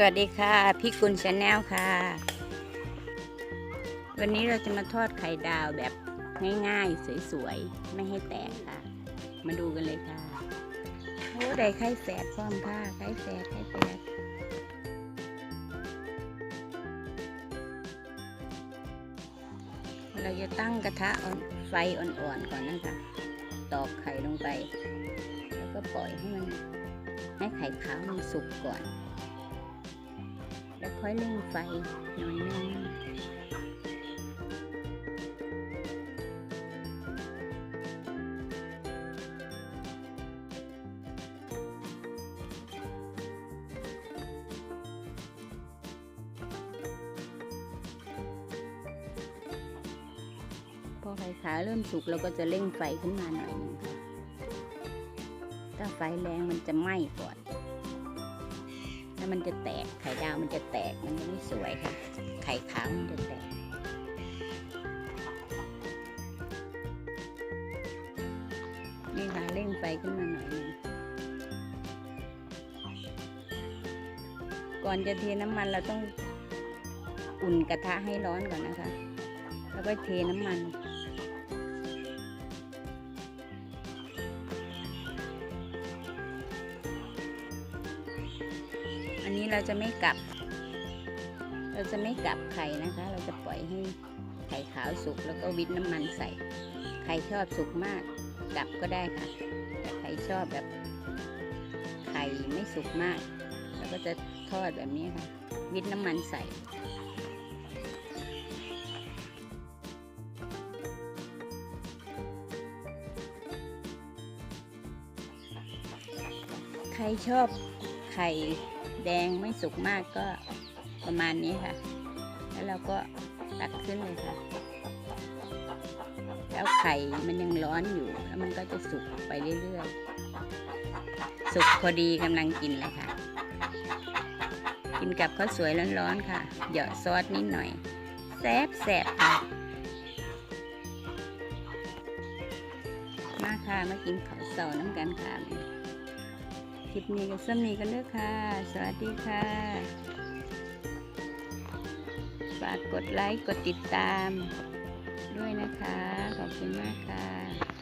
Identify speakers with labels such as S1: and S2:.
S1: สวัสดีค่ะพี่กุลชาแนลค่ะ วันนี้เราจะมาทอดไข่ดาวแบบง่ายๆ สวยๆ ไม่ให้แตกค่ะ มาดูกันเลยค่ะโอ้ได้ไข่แฝดพร้อมค่ะไข่แฝดไข่แฝดเราจะตั้งกระทะอ่อนไฟอ่อนๆก่อนนะคะตอกไข่ลงไป แล้วก็ปล่อยให้มันให้ไข่ขาวมันสุกก่อน แล้วค่อยเร่งไฟหน่อยนึงพอไข่ขาเริ่มสุกเราก็จะเร่งไฟขึ้นมาหน่อยนึงค่ะถ้าไฟแรงมันจะไหม้ก่อน แล้วมันจะแตกไข่ดาวมันจะแตกมันจะไม่สวยค่ะ ไข่ขาวมันจะแตกนี่ค่ะเร่งไฟขึ้นมาหน่อยนึงก่อนจะเทน้ำมันเราต้องอุ่นกระทะให้ร้อนก่อนนะคะ แล้วก็เทน้ำมัน อันนี้เราจะไม่กลับ เราจะไม่กลับไข่นะคะ เราจะปล่อยให้ไข่ขาวสุกแล้วก็วิทน้ำมันใส่ ใครชอบสุกมากกลับก็ได้ค่ะ แต่ใครชอบแบบไข่ไม่สุกมากเราก็จะทอดแบบนี้ค่ะ วิทน้ำมันใส่ใครชอบไข่ แดงไม่สุกมากก็ประมาณนี้ค่ะ แล้วเราก็ตักขึ้นเลยค่ะ แล้วไข่มันยังร้อนอยู่ แล้วมันก็จะสุกไปเรื่อยๆ สุกพอดีกำลังกินเลยค่ะ กินกับข้าวสวยร้อนๆค่ะ เหยาะซอสนิดหน่อย แซ่บแซ่บๆค่ะมาค่ะ มากินข้าวเสาน้ำกันค่ะ คลิปนี้ก็สำนีกันเด้อค่ะ สวัสดีค่ะ ฝากกดไลค์ กดติดตามด้วยนะคะ ขอบคุณมากค่ะ